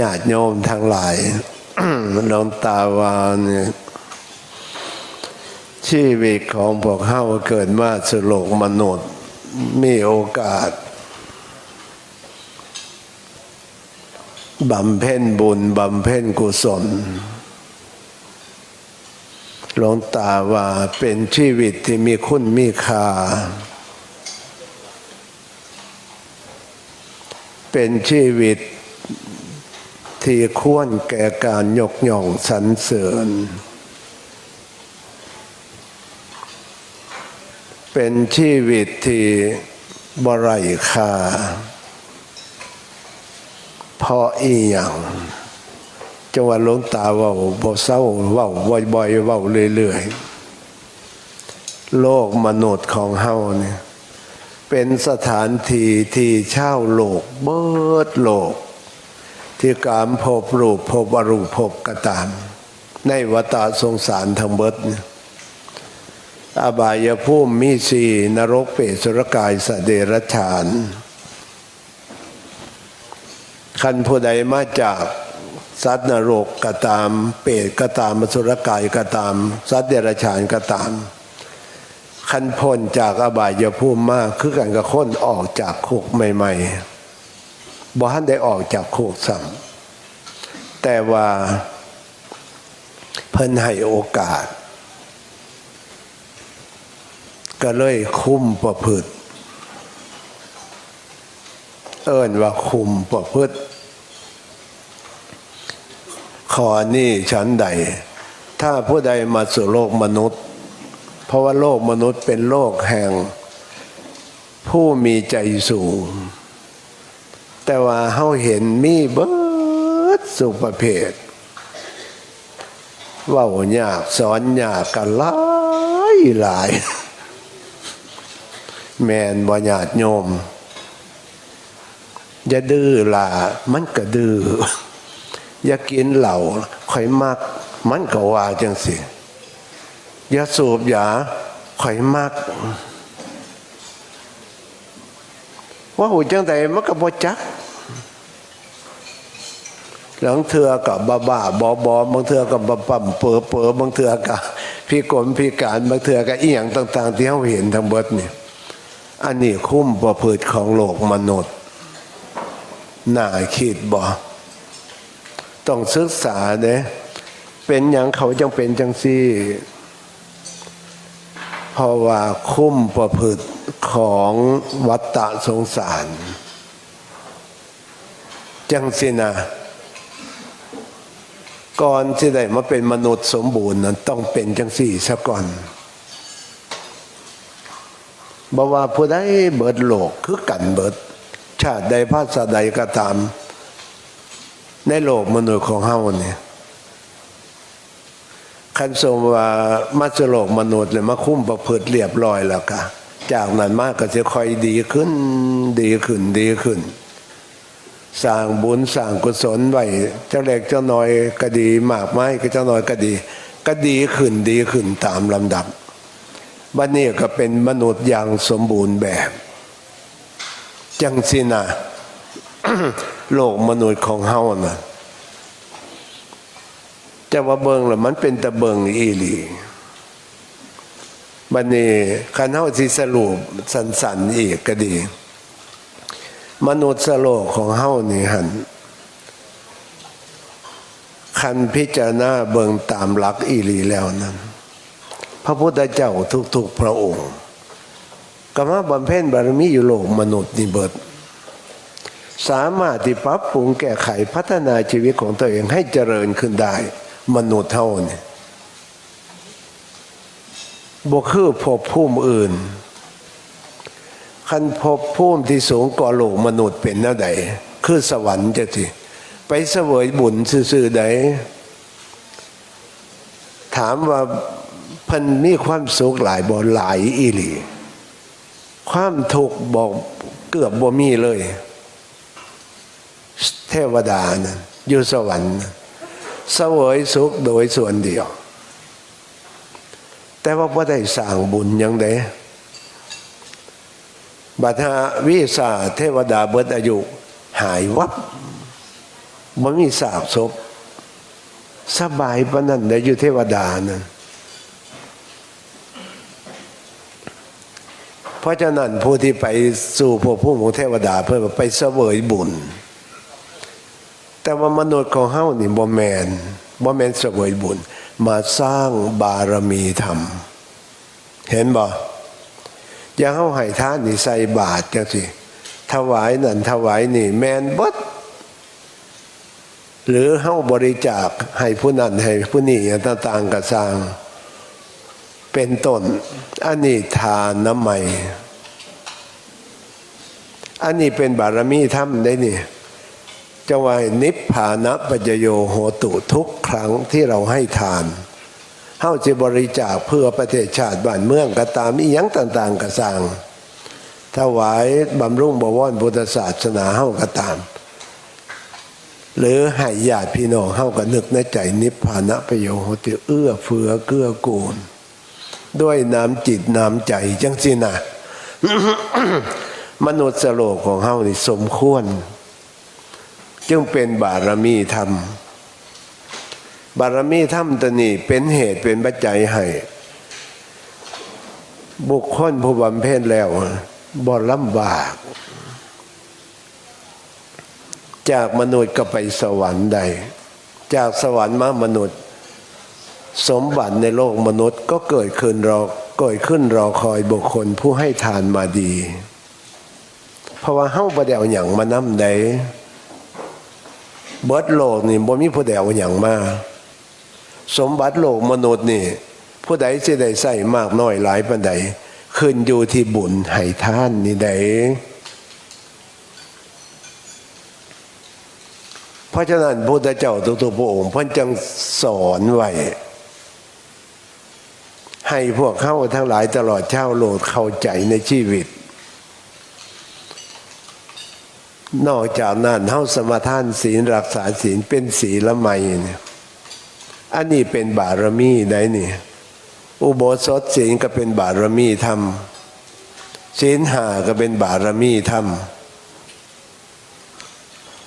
ญาติโยมทั้งหลายหลวงตาวาเนี่ยชีวิตของพวกเฮาเกิดมาสโลกมนุษย์มีโอกาสบำเพ็ญบุญบำเพ็ญกุศลหลวงตาว่าเป็นชีวิตที่มีคุณมีค่า เป็นชีวิต ที่ควรแก่การยกย่องสรรเสริญ เป็นชีวิตที่บไรค่าเพราะอีหยังจังหวะหลวงตาเว่าบ่เศร้าเว่าบ่อยๆเว่าเรื่อยๆ โลกมนุษย์ของเฮาเนี่ยเป็นสถานที่ที่เช่าโลกเบิดโลก ที่การพบรูปพบอรูปพบกระตาม ในวัฏสงสารทั้งเบิดเนี่ยอบายภูมิมีสีนรกเปรตสุรกายสเดรฉานคันผู้ใดมาจากสัตว์นรกก็ตาม เปรตก็ตามมสุรกายก็ตาม สัตว์เดรัจฉานก็ตามคันพ้นจากอบายภูมิมากคือกันกับคนออกจากคุกใหม่ ๆ บ่ทันได้ออกจากโคกซ้ำแต่ว่าเพิ่นให้โอกาส ก็เลยคุ้มประพฤติ เอิ้นว่าคุมประพฤติขอนี่ฉันใด ถ้าผู้ใดมาสู่โลกมนุษย์ เพราะว่าโลกมนุษย์เป็นโลกแห่ง ผู้มีใจสูง แต่ว่าเฮาเห็นมีเบิดสุประเภทว่ายาสอนยากกันหลายหลาย แมนบ่ญาติโยมอย่าดื้อล่ะมันก็ดื้ออย่ากินเหล่าข่อยมัก มันก็ว่าจังสิอย่าสูบยาข่อยมัก ว่าหูจังใดมันก็บ่จักหลังเถือกับบ้าบ้าบอบอบางเถือกับบ่ปั่มเป๋อเปอบางเถือกับพี่กลมพี่การบางเถือกับอีหยังต่าง ๆ ที่เราเห็นทั้งเบิดนี่อันนี้คุ้มประพฤติของโลกมนุษย์น่าคิดบ่ต้องศึกษาเด้เป็นอย่างเขาจังเป็นจังซี่เพราะว่าคุ้มประพฤติ ของวัตตะสงสาร จังสินะก่อนที่ได้มาเป็นมนุษย์สมบูรณ์นั้นต้องเป็นจังสี่ซะก่อนบอกว่าผู้ใดเบิดโลกคือกันเบิด ชาติใดภาษาใดก็ตาม ในโลกมนุษย์ของเฮาเนี่ยคันสมว่ามาสโลกมนุษย์เลยมาคุ้มประพฤติเรียบร้อยแล้วก็ จากนั้นมากก็จะค่อยดีขึ้น ดีขึ้นดีขึ้นสร้างบุญสร้างกุศลไว้เจ้าเล็กเจ้าน้อยก็ดีมากไม้ก็เจ้าน้อยก็ดี ก็ดีขึ้นดีขึ้นตามลำดับวันนี้ก็เป็นมนุษย์อย่างสมบูรณ์แบบ จังสินะโลกมนุษย์ของเฮานะจะว่าเบิงหรือมันเป็นตะเบิงอีหลี บันนี้คันเฮาสิสรุปสันๆอีกก็ดี มนุษย์โลกของเฮานี่หันคันพิจารณาเบิงตามหลักอีหลีแล้วนั้นพระพุทธเจ้าทุกๆพระองค์ก็มาบำเพ็ญบารมีอยู่โลกมนุษย์นี่เบิด สามารถที่ปรับปรุงแก้ไขพัฒนาชีวิตของตัวเองให้เจริญขึ้นได้ มนุษย์เท่านี่ บวคือภพภูมิอื่น คันภพภูมิที่สูงกว่าโลกมนุษย์เป็นแนวใดคือสวรรค์จะสิไปเสวยบุญซื่อๆใดถามว่าเพันมีความสุขหลายบ่หลายอีหลีความทุกข์บอกเกือบบ่มีเลย เทวดานะอยู่สวรรค์เสวยสุขโดยส่วนเดียว แต่ว่าบ่ได้สร้างบุญยังไดบัดหาวิสาเทวดาเบิดอายุ หายวับมันมีสากศพสบายปนนั้นได้อยู่เทวดานั่นเพราะฉะนั้นผู้ที่ไปสู่พวกผู้ของเทวดาเพื่อไปเสวยบุญ แต่ว่ามนุษย์ของเฮานี่บ่แมนบ่แมนเสวยบุญ มาสร้างบารมีธรรม เห็นบ่อย่าเฮาให้ท่านนี่ใส่บาตรจังสิถวายนั่นถวายนี่ แมนบดหรือเฮาบริจาคให้ผู้นั้นให้ผู้นี้ต่างๆกระสร้าง เป็นต้นอันนี้ทานน้ำใหม่อันนี้เป็นบารมีธรรมได้นี่ จะว่านิพพานะปัจโยโหตุทุกครั้งที่เราให้ทานเฮาจะบริจาคเพื่อประเทศชาติบ้านเมืองก็ตามอีหยังต่าง ๆกระสร้างถวายบำรุงบวรพุทธศาสนาเฮาก็ตาม หรือให้ญาติพี่น้องเฮาก็นึกในใจนิพพานะประโยชน์ติเอื้อเฟื้อเกื้อกูล ด้วยน้ำจิตน้ำใจจังสินะมนุษย์สโลกของเฮานี่สมควร จึงเป็นบารมีธรรม บารมีธรรมตัวนี้เป็นเหตุเป็นปัจจัยให้บุคคลผู้บำเพ็ญแล้วบ่ลำบาก จากมนุษย์ก็ไปสวรรค์ใด จากสวรรค์มามนุษย์ สมบัติในโลกมนุษย์ก็เกิดขึ้นรอเกิดขึ้นรอคอยบุคคลผู้ให้ทานมาดี เพราะว่าเฮ้าบ่ได้เอาหยังมานำใด เบิดโลกนี่บ่มีผู้ใดเอาหยังมา สมบัติโลกมนุษย์นี่ ผู้ใดสิได้ใส่มากน้อยหลายปานใดขึ้นอยู่ที่บุญให้ท่านนี่ใดเพราะฉะนั้นพระพุทธเจ้าทุกๆพระองค์เพิ่นจึงสอนไว้ให้พวกเข้าทั้งหลายตลอดเช้าโลดเข้าใจในชีวิต นอกจากนั้นเฮาสมาทานศีลรักษาศีลเป็นศีละไมเนี่ยอันนี้เป็นบารมีได้นี่อุโบสถศีลก็เป็นบารมีธรรมศีลหาก็เป็นบารมีธรรม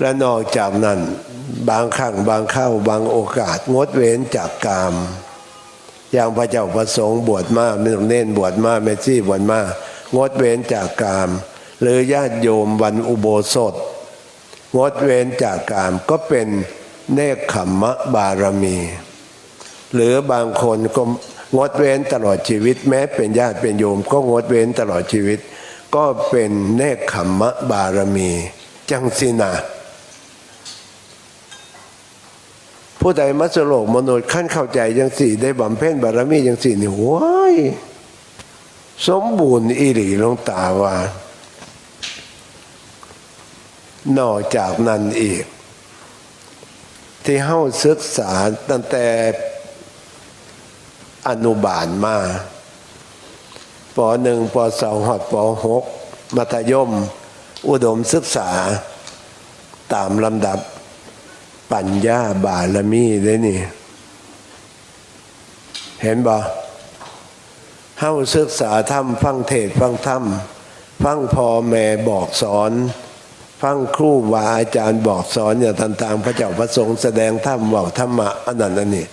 และนอกจากนั้น บางครั้งบางเข้าบางโอกาส งดเว้นจากกาม อย่างพระเจ้าประสงค์บวชมาไม่ต้องเน้นบวชมาเมซี่บวชมางดเว้นจากกาม หรือญาติโยมวันอุโบสถงดเว้นจากกามก็เป็นเนคขมมะบารมี หรือบางคนก็งดเว้นตลอดชีวิต แม้เป็นญาติเป็นโยม ก็งดเว้นตลอดชีวิต ก็เป็นเนคขมมะบารมี จังสินะผู้ใดมัสโลกมโนขั้นเข้าใจยังสี่ได้บำเพ็ญบารมียังสี่นี่ว้ยสมบูรณ์อิริลงตาว่า นอกจากนั้นอีก ที่เฮ้าศึกษาตั้งแต่อนุบาลมาปหนึ่งปสองหอดปหกมัธยม อุดมศึกษา ตามลำดับ ปัญญาบารมีได้นี่ เห็นบ่เฮ้าศึกษาธรรมฟังเทศฟังธรรมฟังพ่อแม่บอกสอน ฟังครูบาอาจารย์บอกสอนอย่างต่างๆ พระเจ้าพระสงฆ์แสดงธรรมบอกธรรมะอันนั้นอันนี้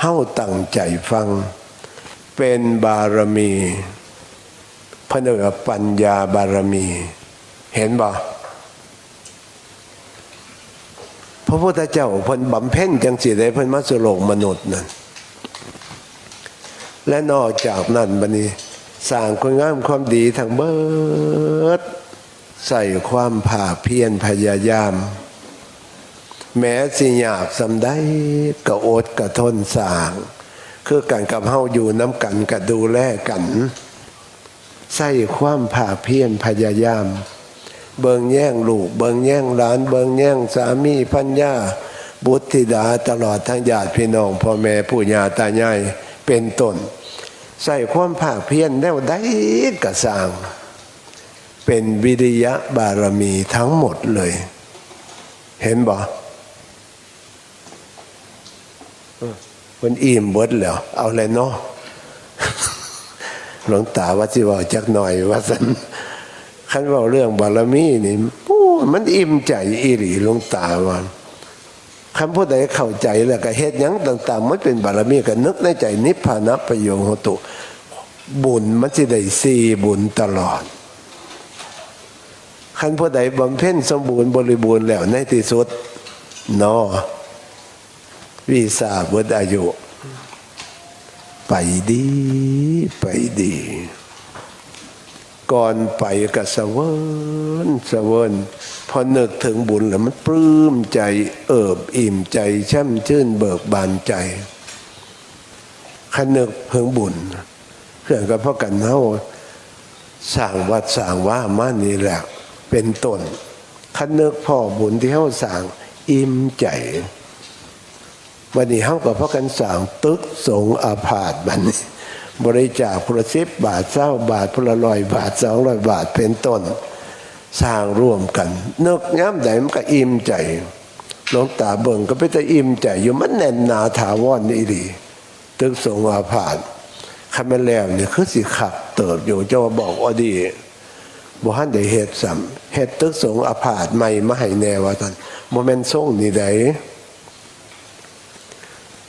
เฮ้าตั้งใจฟัง เป็นบารมีพระเนรปัญญาบารมี เห็นบ่พระพุทธเจ้าเพิ่นบำเพ็ญจังสิได้เพิ่นมาสโลกมนุษย์นั่นและนอกจากนั้นบัดนี้สร้างคุณงามความดีทางเบิด ใส่ความภาคเพียรพยายาม แม้สิยากสำได้กระโอดกระทนสาง คือกันกับเฮาอยู่น้ำกันกะดูแลกันใส่ความภาคเพียรพยายาม เบิงแย่งลูก เบิงแย่งหลาน เบิงแย่งสามีพัญญาบุตรธิดาตลอดทั้งญาติพี่น้องพ่อแม่ผู้ญาตายายเป็นต้นใส่ความภาคเพียรแล้วได้กระสาง เป็นวิริยะบารมีทั้งหมดเลย เห็นบ่มันอิ่มเบิดแล้ว เอาเลยเนาะหลวงตาว่าสิว่าจักหน่อยว่าสันคันเว่าเรื่องบารมีนี่ปู้มันอิ่มใจอีหลีหลวงตาว่าคำพูดใดเข้าใจแล้วก็เฮ็ดยังต่าง ๆ มันเป็นบารมีก็นึกในใจนิพพานประโยชน์ตุ บุญมันสิได้ซีบุญตลอด คันผู้ใดบำเพ็ญสมบูรณ์บริบูรณ์แล้วในที่สุดนอวีสาบดอายุ ไปดี ไปดี ก่อนไปก็สะเวินสะเวินพอนึกถึงบุญแล้วมันปลื้มใจเอิบอิ่มใจช่ำชื่นเบิกบานใจขันนึกเพิงบุญเพื่อนก็เพราะกันเฮาสร้างวัดสร้างว่ามานี่แหละ เป็นต้นขันเนึกพ่อบุญที่เฮาสร้างอิ่มใจวันนี้เฮาก็เพราะกันสร้างตึกสงอาพาธบัดนี้บริจาคพละสิบบาทเศร้าบาทพละร้อยบาทสองร้อยบาทเป็นต้น สร้างร่วมกันนึกย้ำใดมันก็อิ่มใจหลวงตาเบิ่งก็ไปแต่อิ่มใจ อยู่มันแน่นหนาถาวรนี่ดีตึกสงอาพาธคันแม่แล้วเนี่ยคือสิขับเติบอยู่จ้าว่าบอกว่าดี บ่ฮันได้เฮ็ดซ้ำเฮ็ดตึกสงฆ์อาพาธใหม่มาให้แน่ว่าท่านบ่แม่นส่งนี่ใด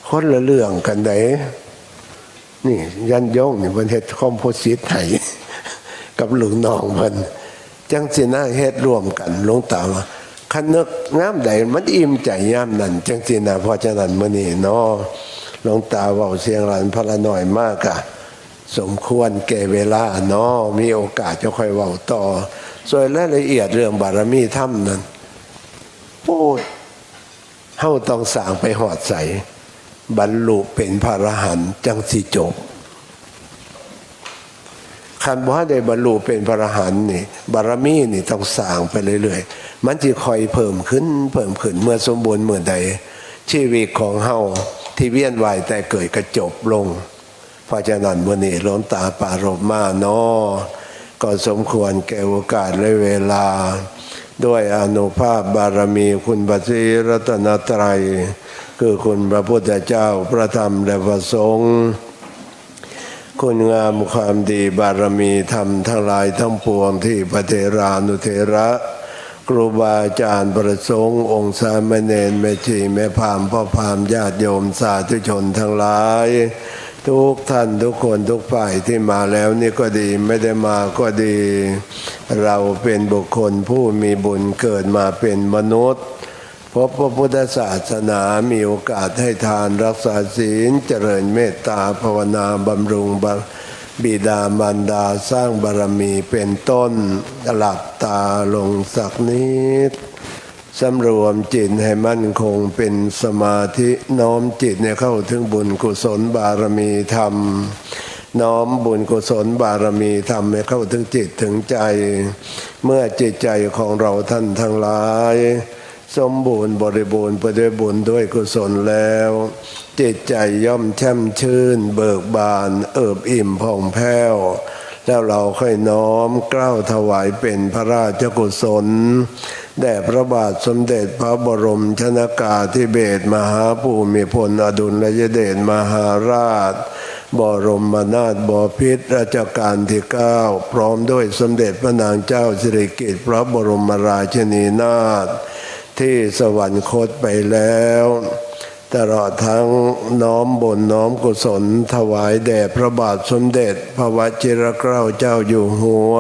คนละเรื่องกันไดนี่ยันยงนี่มันเฮ็ดคอมโพสิตไห้กับหลวงน้องมันจังสินะเฮ็ดร่วมกันหลวงตาว่าคันนึกงามใดมันอิ่มใจยามนั้นจังสินะเพราะฉะนั้นมื้อนี้เนาะหลวงตาเว้าเสียงหลานพระน้อยมากอะ สมควรแก่เวลาเนาะมีโอกาสจะค่อยเว้าต่อ ส่วนรายละเอียดเรื่องบารมีธรรมนั้นโอ้เฮาต้องสางไปหอดใส บรรลุเป็นพระอรหันต์จังสิจบคันว่าได้บรรลุเป็นพระอรหันต์นี่ บารมีนี่ต้องสร้างไปเรื่อยๆ มันจะคอยเพิ่มขึ้นเพิ่มขึ้นเมื่อสมบูรณ์เมื่อใดชีวิตของเฮาที่เวียนว่ายแต่เกิดกระจบลง เพราะฉะนั้นมื่อนี้หล้นตาปารบมาเนอก็สมควรแก่โอกาสและเวลา ด้วยอนุภาพบารมีคุณพระศรีรัตนตรัย คือคุณพระพุทธเจ้าพระธรรมและพระสงฆ์คุณงามความดีบารมีธรรมทั้งหลายทั้งปวงที่พระเทรานุเทระครูบาอาจารย์ประสงฆ์องค์สามเณรแม่ชีแม่พามพ่อพามญาติโยมสาธุชนทั้งหลาย ทุกท่านทุกคนทุกฝ่ายที่มาแล้วนี่ก็ดีไม่ได้มาก็ดี เราเป็นบุคคลผู้มีบุญเกิดมาเป็นมนุษย์พบพระพุทธศาสนามีโอกาสให้ทานรักษาศีลเจริญเมตตาภาวนาบำรุงบ,บิดามารดาสร้างบารมีเป็นต้นหลับตาลงสักนิด สำรวมจิตให้มั่นคงเป็นสมาธิน้อมจิตเนี่ยเข้าถึงบุญกุศลบารมีธรรม น้อมบุญกุศลบารมีธรรมให้เข้าถึงจิตถึงใจ เมื่อจิตใจของเราท่านทั้งหลาย สมบูรณ์บริบูรณ์ไปด้วยบุญด้วยกุศลแล้ว จิตใจย่อมแช่มชื่น เบิกบานเอิบอิ่มผ่องแผ้วแล้วเราค่อยน้อมเกล้าถวายเป็นพระราชกุศล แด่พระบาทสมเด็จพระบรมชนากาธิเบศรมหาภูมิพลอดุลยเดชมหาราช บรมนาถบพิตรรัชกาลที่เก้าพร้อมด้วยสมเด็จพระนางเจ้าสิริกิติ์พระบรมราชินีนาถที่สวรรคตไปแล้ว ตลอดทั้งน้อมบนน้อมกุศลถวายแด่พระบาทสมเด็จ พระวชิรเกล้าเจ้าอยู่หัว